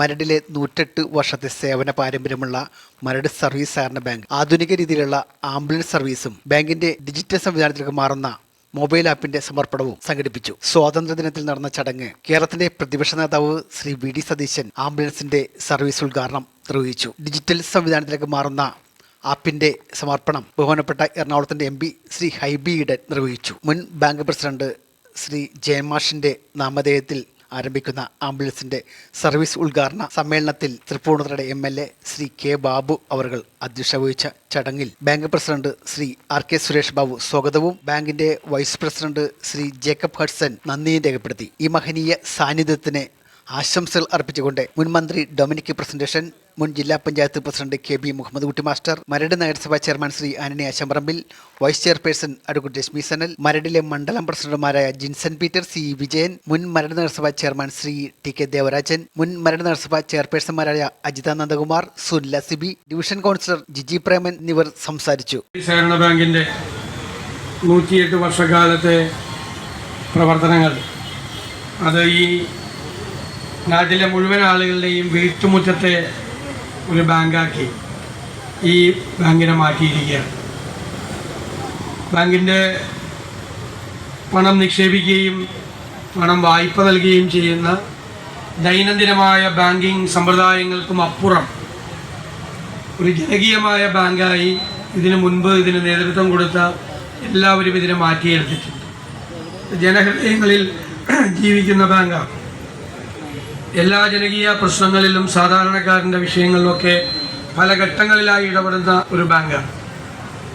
മരടിലെ നൂറ്റെട്ട് വർഷത്തെ സേവന പാരമ്പര്യമുള്ള മരട് സർവീസ് സഹകരണ ബാങ്ക് ആധുനിക രീതിയിലുള്ള ആംബുലൻസ് സർവീസും ബാങ്കിന്റെ ഡിജിറ്റൽ സംവിധാനത്തിലേക്ക് മാറുന്ന മൊബൈൽ ആപ്പിന്റെ സമർപ്പണവും സംഘടിപ്പിച്ചു. സ്വാതന്ത്ര്യദിനത്തിൽ നടന്ന ചടങ്ങ് കേരളത്തിന്റെ പ്രതിപക്ഷ നേതാവ് ശ്രീ വി ഡി സതീശൻ ആംബുലൻസിന്റെ സർവീസ് ഉദ്ഘാടനം നിർവഹിച്ചു. ഡിജിറ്റൽ സംവിധാനത്തിലേക്ക് മാറുന്ന ആപ്പിന്റെ സമർപ്പണം ബഹുമാനപ്പെട്ട എറണാകുളത്തിന്റെ എം പി ശ്രീ ഹൈബി ഈഡൻ നിർവഹിച്ചു. മുൻ ബാങ്ക് പ്രസിഡന്റ് ശ്രീ ജയമാഷിന്റെ നാമധേയത്തിൽ ആരംഭിക്കുന്ന ആംബുലൻസിന്റെ സർവീസ് ഉദ്ഘാടന സമ്മേളനത്തിൽ തൃപ്പൂണിത്തുറയുടെ M L A Sri K Babu അവർകൾ അധ്യക്ഷത വഹിച്ച ചടങ്ങിൽ bank president Sri R K Suresh Babu സ്വാഗതവും. ബാങ്കിന്റെ vice president Shri Jacob Hudson നന്ദിയും രേഖപ്പെടുത്തി. ഈ മഹനീയ സാന്നിധ്യത്തിന് ആശംസകൾ അർപ്പിച്ചുകൊണ്ട് മുൻ മന്ത്രി ഡൊമിനിക് പ്രസന്റേഷൻ മുൻ ജില്ലാ panchayat president K B Muhammad Kutty master Maradu നഗരസഭാ chairman Sri Antony Ashamparambil vice chairperson advocate Reshmi Sanal മരടിലെ മണ്ഡലം പ്രസിഡന്റുമാരായ ജിൻസൺ പീറ്റർ സി വിജയൻ മുൻ മരട് നഗരസഭാ chairman Sri T K Devarajan മുൻ മരട് നഗരസഭാ ചെയർപേഴ്സൺമാരായ അജിത നന്ദകുമാർ സുനില സിബി ഡിവിഷൻ കൗൺസിലർ ജിജി പ്രേമൻ എന്നിവർ സംസാരിച്ചു. നൂറ്റിയെട്ട് വർഷക്കാലത്തെ പ്രവർത്തനങ്ങൾ അത് ഈ നാട്ടിലെ മുഴുവൻ ആളുകളുടെയും വീട്ടുമുറ്റത്തെ ഒരു ബാങ്കാക്കി ഈ ബാങ്കിനെ മാറ്റിയിരിക്കുകയാണ്. ബാങ്കിന്റെ പണം നിക്ഷേപിക്കുകയും പണം വായ്പ നൽകുകയും ചെയ്യുന്ന ദൈനംദിനമായ ബാങ്കിങ് സമ്പ്രദായങ്ങൾക്കും അപ്പുറം ഒരു ജനകീയമായ ബാങ്കായി ഇതിനു മുൻപ് ഇതിന് നേതൃത്വം കൊടുത്ത എല്ലാവരും ഇതിനെ മാറ്റിയെടുത്തിട്ടുണ്ട്. ജനഹൃദയങ്ങളിൽ ജീവിക്കുന്ന ബാങ്കാണ്. എല്ലാ ജനകീയ പ്രശ്നങ്ങളിലും സാധാരണക്കാരന്റെ വിഷയങ്ങളിലൊക്കെ പല ഘട്ടങ്ങളിലായി ഇടപെടുന്ന ഒരു ബാങ്കാണ്.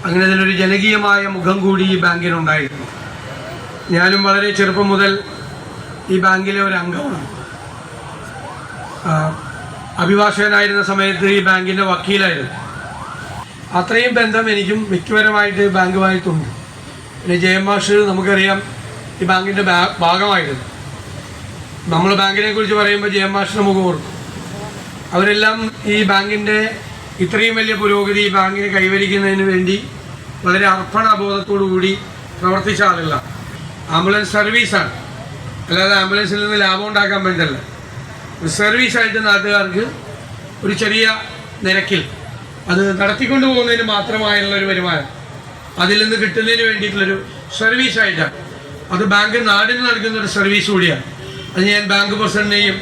അങ്ങനെ ഇതിലൊരു ജനകീയമായ മുഖം കൂടി ഈ ബാങ്കിനുണ്ടായിരുന്നു. ഞാനും വളരെ ചെറുപ്പം മുതൽ ഈ ബാങ്കിലെ ഒരു അംഗമാണ്. അഭിഭാഷകനായിരുന്ന സമയത്ത് ഈ ബാങ്കിന്റെ വക്കീലായിരുന്നു. അത്രയും ബന്ധം എനിക്കും വ്യക്തിപരമായിട്ട് ബാങ്കുമായിട്ടുണ്ട്. പിന്നെ ജയം മാഷ് നമുക്കറിയാം ഈ ബാങ്കിന്റെ ഭാഗമായിരുന്നു. നമ്മൾ ബാങ്കിനെ കുറിച്ച് പറയുമ്പോൾ ജെ എം മാഷ് നമുക്ക് ഓർക്കും. അവരെല്ലാം ഈ ബാങ്കിന്റെ ഇത്രയും വലിയ പുരോഗതി ഈ ബാങ്കിന് കൈവരിക്കുന്നതിന് വേണ്ടി വളരെ അർപ്പണബോധത്തോടു കൂടി പ്രവർത്തിച്ച ആളുകളാണ്. ആംബുലൻസ് സർവീസാണ്. അല്ലാതെ ആംബുലൻസിൽ നിന്ന് ലാഭം ഉണ്ടാക്കാൻ വേണ്ടിയല്ല ഒരു സർവീസായിട്ട് നാട്ടുകാർക്ക് ഒരു ചെറിയ നിരക്കിൽ അത് നടത്തിക്കൊണ്ടു പോകുന്നതിന് മാത്രമായുള്ള ഒരു വരുമാനം. അതിൽ നിന്ന് കിട്ടുന്നതിന് വേണ്ടിയിട്ടുള്ളൊരു സർവീസായിട്ടാണ്. അത് ബാങ്ക് നാടിന് നൽകുന്ന ഒരു സർവീസ് കൂടിയാണ്. അത് ഞാൻ ബാങ്ക് പ്രസിഡന്റിനെയും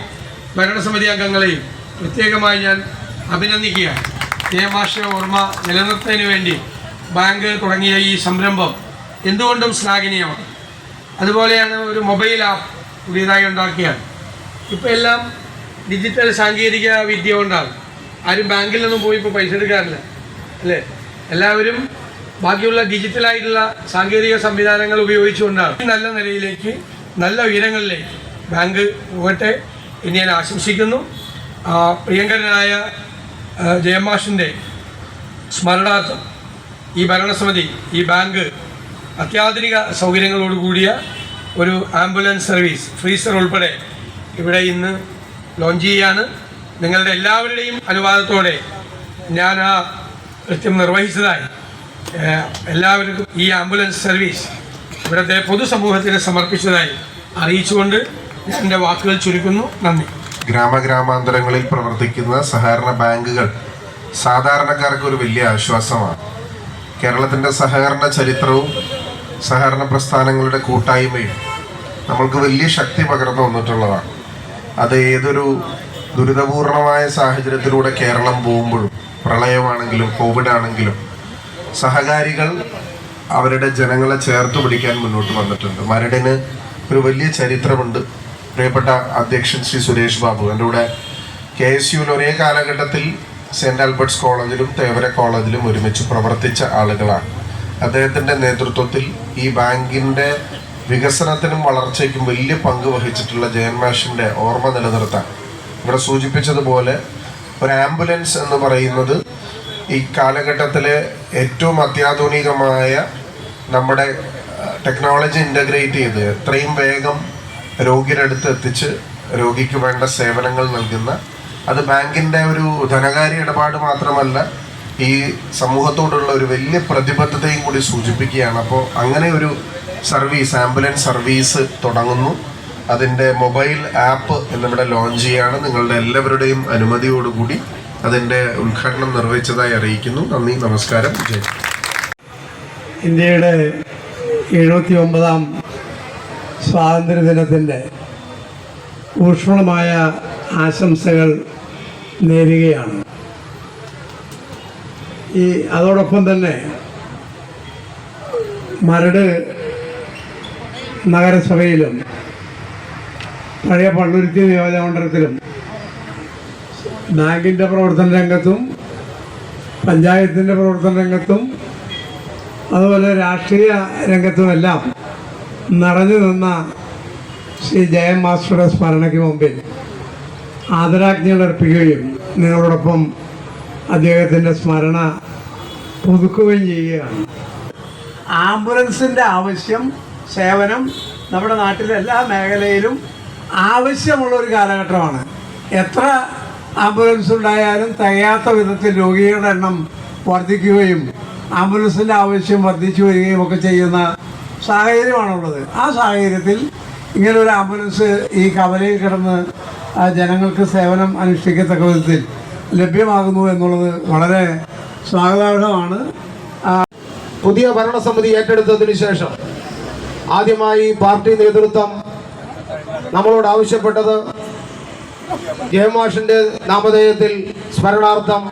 ഭരണസമിതി അംഗങ്ങളെയും പ്രത്യേകമായി ഞാൻ അഭിനന്ദിക്കുകയാണ്. നിയമാശ ഓർമ്മ നിലനിർത്തുന്നതിന് വേണ്ടി ബാങ്ക് തുടങ്ങിയ ഈ സംരംഭം എന്തുകൊണ്ടും ശ്ലാഘനീയമാണ്. അതുപോലെയാണ് ഒരു മൊബൈൽ ആപ്പ് പുതിയതായി ഉണ്ടാക്കിയാണ് ഇപ്പോൾ എല്ലാം ഡിജിറ്റൽ സാങ്കേതിക വിദ്യ കൊണ്ടാണ്. ആരും ബാങ്കിൽ നിന്നും പോയി ഇപ്പോൾ പൈസ എടുക്കാറില്ല അല്ലേ? എല്ലാവരും ബാക്കിയുള്ള ഡിജിറ്റലായിട്ടുള്ള സാങ്കേതിക സംവിധാനങ്ങൾ ഉപയോഗിച്ചുകൊണ്ടാണ്. നല്ല നിലയിലേക്ക് നല്ല ഉയരങ്ങളിലേക്ക് ബാങ്ക് പോകട്ടെ എന്ന് ഞാൻ ആശംസിക്കുന്നു. പ്രിയങ്കരനായ ജയമാഷിന്റെ സ്മരണാർത്ഥം ഈ ഭരണസമിതി ഈ ബാങ്ക് അത്യാധുനിക സൗകര്യങ്ങളോട് കൂടിയ ഒരു ആംബുലൻസ് സർവീസ് ഫ്രീസർ ഉൾപ്പെടെ ഇവിടെ ഇന്ന് ലോഞ്ച് ചെയ്യാണ്. നിങ്ങളുടെ എല്ലാവരുടെയും അനുവാദത്തോടെ ഞാൻ ആ കൃത്യം നിർവഹിച്ചതായി എല്ലാവർക്കും ഈ ആംബുലൻസ് സർവീസ് ഇവിടുത്തെ പൊതുസമൂഹത്തിന് സമർപ്പിച്ചതായി അറിയിച്ചുകൊണ്ട് എന്റെ വാക്കുകൾ ചുരുക്കുന്നു. നന്ദി. ഗ്രാമഗ്രാമാന്തരങ്ങളിൽ പ്രവർത്തിക്കുന്ന സഹകരണ ബാങ്കുകൾ സാധാരണക്കാർക്ക് ഒരു വലിയ ആശ്വാസമാണ്. കേരളത്തിന്റെ സഹകരണ ചരിത്രവും സഹകരണ പ്രസ്ഥാനങ്ങളുടെ കൂട്ടായ്മയും നമ്മൾക്ക് വലിയ ശക്തി പകർന്നു വന്നിട്ടുള്ളതാണ് അത് ഏതൊരു ദുരിതപൂർണമായ സാഹചര്യത്തിലൂടെ കേരളം പോകുമ്പോഴും പ്രളയമാണെങ്കിലും കോവിഡ് ആണെങ്കിലും സഹകാരികൾ അവരുടെ ജനങ്ങളെ ചേർത്ത് പിടിക്കാൻ മുന്നോട്ട് വന്നിട്ടുണ്ട്. മരടിന് ഒരു വലിയ ചരിത്രമുണ്ട്. പ്രിയപ്പെട്ട അധ്യക്ഷൻ ശ്രീ സുരേഷ് ബാബു എന്റെ കൂടെ കെ എസ് യുവിൽ ഒരേ കാലഘട്ടത്തിൽ സെന്റ് ആൽബർട്ട്സ് കോളേജിലും തേവര കോളേജിലും ഒരുമിച്ച് പ്രവർത്തിച്ച ആളുകളാണ്. അദ്ദേഹത്തിന്റെ നേതൃത്വത്തിൽ ഈ ബാങ്കിന്റെ വികസനത്തിനും വളർച്ചയ്ക്കും വലിയ പങ്ക് വഹിച്ചിട്ടുള്ള ജയൻമാഷിന്റെ ഓർമ്മ നിലനിർത്താൻ. ഇവിടെ സൂചിപ്പിച്ചതുപോലെ ഒരു ആംബുലൻസ് എന്ന് പറയുന്നത് ഈ കാലഘട്ടത്തിലെ ഏറ്റവും അത്യാധുനികമായ നമ്മുടെ ടെക്നോളജി ഇന്റഗ്രേറ്റ് ചെയ്ത് എത്രയും വേഗം രോഗിയുടെ അടുത്ത് എത്തിച്ച് രോഗിക്ക് വേണ്ട സേവനങ്ങൾ നൽകുന്ന അത് ബാങ്കിന്റെ ഒരു ധനകാര്യ ഇടപാട് മാത്രമല്ല ഈ സമൂഹത്തോടുള്ള ഒരു വലിയ പ്രതിബദ്ധതയും കൂടി സൂചിപ്പിക്കുകയാണ്. അപ്പോൾ അങ്ങനെ ഒരു സർവീസ് ആംബുലൻസ് സർവീസ് തുടങ്ങുന്നു. അതിന്റെ മൊബൈൽ ആപ്പ് എന്നിവിടെ ലോഞ്ച് ചെയ്യുകയാണ് നിങ്ങളുടെ എല്ലാവരുടെയും അനുമതിയോടുകൂടി അതിന്റെ ഉദ്ഘാടനം നിർവഹിച്ചതായി അറിയിക്കുന്നു. നന്ദി നമസ്കാരം. ജയ് ഇന്ത്യയുടെ എഴുപത്തി ഒമ്പതാം സ്വാതന്ത്ര്യദിനത്തിന്റെ ഊഷ്മളമായ ആശംസകൾ നേരുകയാണ്. ഈ അതോടൊപ്പം തന്നെ മരട് നഗരസഭയിലും പഴയ പള്ളുരുത്തി നിയോജകമണ്ഡലത്തിലും ബാങ്കിന്റെ പ്രവർത്തന രംഗത്തും പഞ്ചായത്തിന്റെ പ്രവർത്തന രംഗത്തും അതുപോലെ രാഷ്ട്രീയ രംഗത്തുമെല്ലാം നിറഞ്ഞു നിന്ന ശ്രീ ജയൻ മാസ്റ്ററുടെ സ്മരണയ്ക്ക് മുമ്പിൽ ആദരാജ്ഞകൾ അർപ്പിക്കുകയും നിങ്ങളോടൊപ്പം അദ്ദേഹത്തിന്റെ സ്മരണ പുതുക്കുകയും ചെയ്യുകയാണ്. ആംബുലൻസിന്റെ ആവശ്യം സേവനം നമ്മുടെ നാട്ടിലെ എല്ലാ മേഖലയിലും ആവശ്യമുള്ള ഒരു കാലഘട്ടമാണ്. എത്ര ആംബുലൻസ് ഉണ്ടായാലും തികയാത്ത വിധത്തിൽ രോഗികളുടെ എണ്ണം വർദ്ധിക്കുകയും ആംബുലൻസിന്റെ ആവശ്യം വർദ്ധിച്ചു വരികയും ഒക്കെ ചെയ്യുന്ന സാഹചര്യമാണുള്ളത്. ആ സാഹചര്യത്തിൽ ഇങ്ങനെ ഒരു ആംബുലൻസ് ഈ കവലയിൽ കിടന്ന് ജനങ്ങൾക്ക് സേവനം അനുഷ്ഠിക്കത്തക്ക വിധത്തിൽ ലഭ്യമാകുന്നു എന്നുള്ളത് വളരെ സ്വാഗതാർഹമാണ്. പുതിയ ഭരണസമിതി ഏറ്റെടുത്തതിന് ശേഷം ആദ്യമായി പാർട്ടി നേതൃത്വം നമ്മളോട് ആവശ്യപ്പെട്ടത് ജയമാഷിന്റെ നാമധേയത്തിൽ സ്മരണാർത്ഥം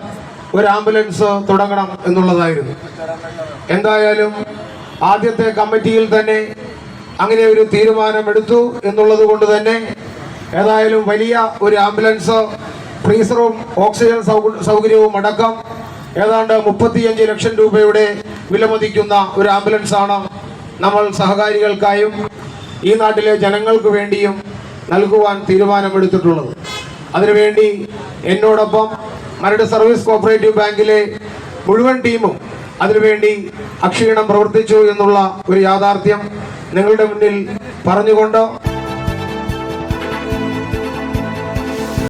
ഒരു ആംബുലൻസ് തുടങ്ങണം എന്നുള്ളതായിരുന്നു. എന്തായാലും ആദ്യത്തെ കമ്മിറ്റിയിൽ തന്നെ അങ്ങനെ ഒരു തീരുമാനമെടുത്തു എന്നുള്ളത് കൊണ്ട് തന്നെ ഏതായാലും വലിയ ഒരു ആംബുലൻസ് ഫ്രീസറും ഓക്സിജൻ സൗക- സൗകര്യവും അടക്കം ഏതാണ്ട് മുപ്പത്തിയഞ്ച് ലക്ഷം രൂപയുടെ വിലമതിക്കുന്ന ഒരു ആംബുലൻസാണ് നമ്മൾ സഹകാരികൾക്കായും ഈ നാട്ടിലെ ജനങ്ങൾക്ക് വേണ്ടിയും നൽകുവാൻ തീരുമാനമെടുത്തിട്ടുള്ളത്. അതിനുവേണ്ടി എന്നോടൊപ്പം മരട് സർവീസ് കോപ്പറേറ്റീവ് ബാങ്കിലെ മുഴുവൻ ടീമും അതിനുവേണ്ടി അക്ഷീണം പ്രവർത്തിച്ചു എന്നുള്ള ഒരു യാഥാർത്ഥ്യം നിങ്ങളുടെ മുന്നിൽ പറഞ്ഞുകൊണ്ട്